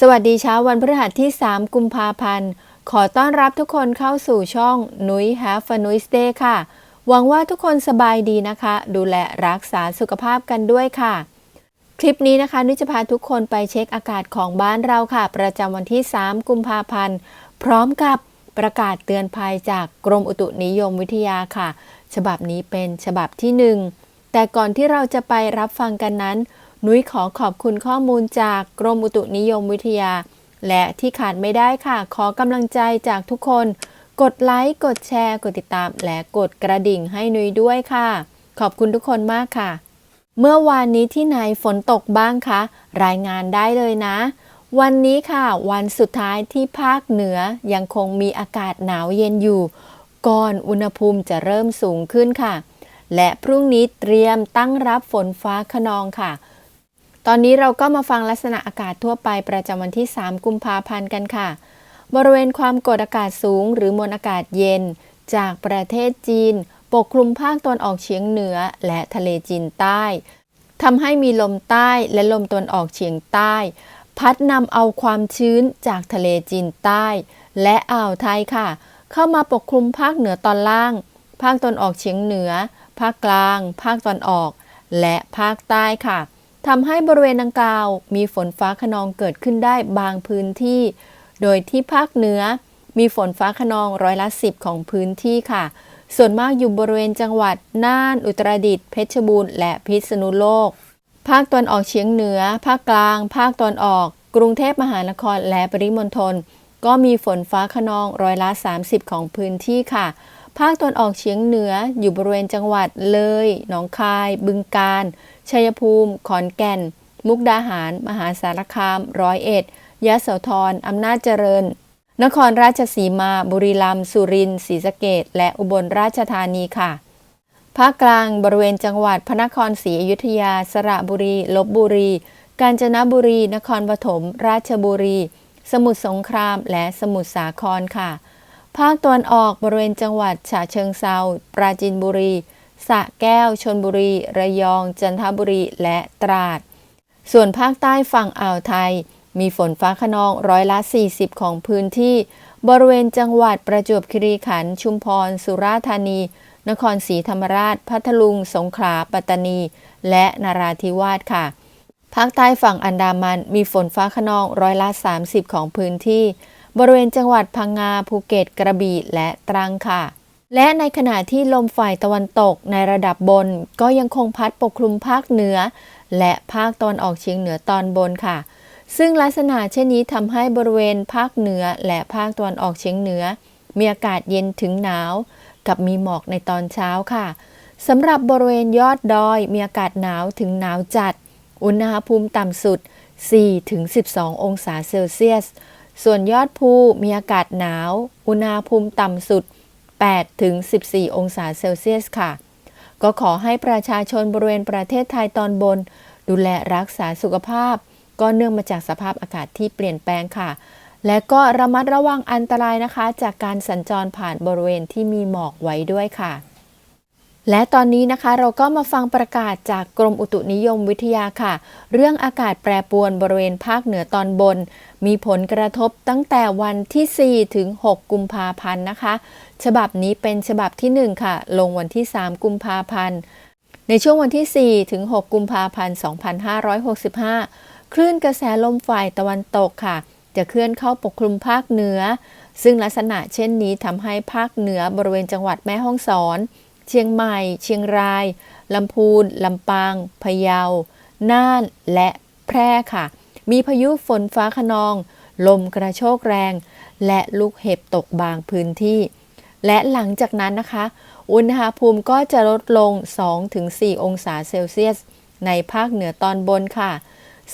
สวัสดีเช้าวันพฤหัสที่ 3 กุมภาพันธ์ ขอต้อนรับทุกคนเข้าสู่ช่องนุ้ย Have a Nice Day ค่ะ หวังว่าทุกคนสบายดีนะคะ ดูแลรักษาสุขภาพกันด้วยค่ะ คลิปนี้นะคะ นุ้ยจะพาทุกคนไปเช็คอากาศของบ้านเราค่ะ ประจำวันที่ 3 กุมภาพันธ์ พร้อมกับประกาศเตือนภัยจากกรมอุตุนิยมวิทยาค่ะ ฉบับนี้เป็นฉบับที่ 1 แต่ก่อนที่เราจะไปรับฟังกันนั้น นุ้ยขอขอบคุณข้อมูลจากกรมอุตุนิยมวิทยา และที่ขาดไม่ได้ค่ะ ขอกำลังใจจากทุกคน กดไลค์ กดแชร์ กดติดตาม และกดกระดิ่งให้นุ้ยด้วยค่ะ ขอบคุณทุกคนมากค่ะ เมื่อวานนี้ที่ไหนฝนตกบ้างคะ รายงานได้เลยนะ วันนี้ค่ะ วันสุดท้ายที่ภาคเหนือยังคงมีอากาศหนาวเย็นอยู่ ก่อนอุณหภูมิจะเริ่มสูงขึ้นค่ะ และพรุ่งนี้เตรียมตั้งรับฝนฟ้าขนองค่ะ ตอนนี้เราก็มาฟังลักษณะอากาศทั่วไปประจำวันที่ 3 กุมภาพันธ์กันค่ะ บริเวณความกดอากาศสูง หรือมวลอากาศเย็น จากประเทศจีน ปกคลุมภาคตะวันออกเฉียงเหนือ และทะเลจีนใต้ทำให้มีลมใต้และลมตะวันออกเฉียงใต้ พัดนำเอาความชื้นจากทะเลจีนใต้ และอ่าวไทยค่ะ เข้ามาปกคลุมภาคเหนือตอนล่าง ภาคตะวันออกเฉียงเหนือ ภาคกลาง ภาคตะวันออก และภาคใต้ค่ะ ทำให้บริเวณดังกล่าว มีฝนฟ้าขนองเกิดขึ้นได้บางพื้นที่ โดยที่ภาคเหนือ มีฝนฟ้าขนองร้อยละสิบของพื้นที่ค่ะ ส่วนมากอยู่บริเวณจังหวัดน่าน อุตรดิตถ์เพชรบูรณ์และพิษณุโลก ภาคตะวันออกเฉียงเหนือ ภาคกลาง ภาคตะวันออก กรุงเทพมหานครและปริมณฑลก็มีฝนฟ้าขนองร้อยละ 30 ของพื้นที่ค่ะ ภาคตะวันออกเฉียงเหนืออยู่บริเวณจังหวัดเลย หนองคาย บึงกาฬ ชัยภูมิ ขอนแก่น มุกดาหาร มหาสารคาม ร้อยเอ็ด ยะโสธร อำนาจเจริญ นครราชสีมา บุรีรัมย์ สุรินทร์ ศรีสะเกษและอุบลราชธานีค่ะ ภาคกลางบริเวณจังหวัดพระนครศรีอยุธยา สระบุรี ลบบุรี กาญจนบุรี นครปฐม ราชบุรี สมุทรสงคราม และสมุทรสาครค่ะ ภาคตะวันออกบริเวณจังหวัดฉะเชิงเซาปราจีนบุรี สระแก้ว ชนบุรี ระยอง จันทบุรี และตราด ส่วนภาคใต้ฝั่งอ่าวไทย มีฝนฟ้าขนองร้อยละ 40 ของพื้นที่ บริเวณจังหวัดประจวบคีรีขันธ์ชุมพร สุราษฎร์ธานี นครศรีธรรมราช พัทลุง สงขลา ปัตตานี และนราธิวาสค่ะ ภาคใต้ฝั่งอันดามันมีฝนฟ้าขนองร้อยละ 30 ของพื้นที่ บริเวณจังหวัดพังงาภูเก็ตกระบี่และตรังค่ะ และในขณะที่ลมฝ่ายตะวันตกในระดับบน ก็ยังคงพัดปกคลุมภาคเหนือ และภาคตะวันออกเฉียงเหนือตอนบนค่ะ ซึ่งลักษณะเช่นนี้ทำให้บริเวณภาคเหนือและภาคตะวันออกเฉียงเหนือ มีอากาศเย็นถึงหนาว กับมีหมอกในตอนเช้าค่ะสำหรับบริเวณยอดดอยมีอากาศหนาวถึงหนาวจัด อุณหภูมิต่ำสุด 4-12 องศาเซลเซียส ส่วนยอดภูมีอากาศหนาว อุณหภูมิต่ำสุด 8-14 องศาเซลเซียสค่ะ ก็ขอให้ประชาชนบริเวณประเทศไทยตอนบน ดูแลรักษาสุขภาพ ก็เนื่องมาจากสภาพอากาศที่เปลี่ยนแปลงค่ะ และก็ระมัดระวังอันตรายนะคะ จากการสัญจรผ่านบริเวณที่มีหมอกไว้ด้วยค่ะ และตอนนี้นะคะเราก็มาฟังประกาศจากกรมอุตุนิยมวิทยาค่ะ เรื่องอากาศแปรปรวนบริเวณภาคเหนือตอนบน มีผลกระทบตั้งแต่วันที่ 4 ถึง 6 กุมภาพันธ์นะคะ ฉบับนี้เป็นฉบับที่ 1 ค่ะ ลงวันที่ 3 กุมภาพันธ์ ในช่วงวันที่ 4 ถึง 6 กุมภาพันธ์ 2565 คลื่นกระแสลมฝ่ายตะวันตกค่ะ จะเคลื่อนเข้าปกคลุมภาคเหนือ ซึ่งลักษณะเช่นนี้ทำให้ภาคเหนือบริเวณจังหวัดแม่ฮ่องสอน เชียงใหม่ เชียงรายลำพูนลำปางพะเยา น่านและแพร่ค่ะ มีพายุฝนฟ้าขนอง ลมกระโชกแรง และลูกเห็บตกบางพื้นที่ และหลังจากนั้นนะคะ อุณหภูมิก็จะลดลง 2-4 องศาเซลเซียส ในภาคเหนือตอนบนค่ะ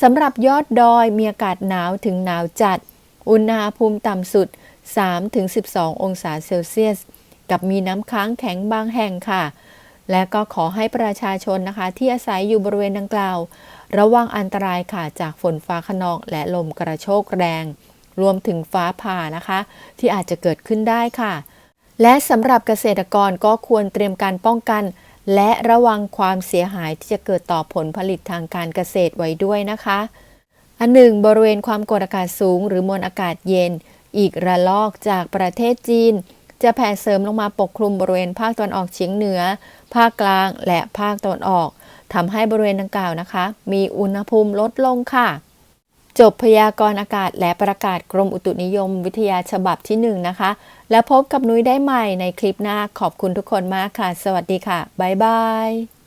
สำหรับยอดดอยมีอากาศหนาวถึงหนาวจัด อุณหภูมิต่ำสุด 3-12 องศาเซลเซียส กับมีน้ำค้างแข็งบางแห่งค่ะ และก็ขอให้ประชาชนนะคะ ที่อาศัยอยู่บริเวณดังกล่าว ระวังอันตรายค่ะจากฝนฟ้าขนองและลมกระโชกแรง รวมถึงฟ้าผ่านะคะ ที่อาจจะเกิดขึ้นได้ค่ะ และสำหรับเกษตรกรก็ควรเตรียมการป้องกัน และระวังความเสียหายที่จะเกิดต่อผลผลิตทางการเกษตรไว้ด้วยนะคะอันหนึ่งบริเวณความกดอากาศสูง หรือมวลอากาศเย็น อีกระลอกจากประเทศจีน จะแผ่เสริมลงมาปกคลุมบริเวณภาคตะวันออกเฉียงเหนือ ภาคกลางและภาคตะวันออกทำให้บริเวณดังกล่าวนะคะ มีอุณหภูมิลดลงค่ะ จบพยากรณ์อากาศและประกาศกรมอุตุนิยมวิทยาฉบับที่ 1 นะคะ แล้วพบกับนุ้ยได้ใหม่ในคลิปหน้าขอบคุณทุกคนมากค่ะ สวัสดีค่ะบ๊ายบาย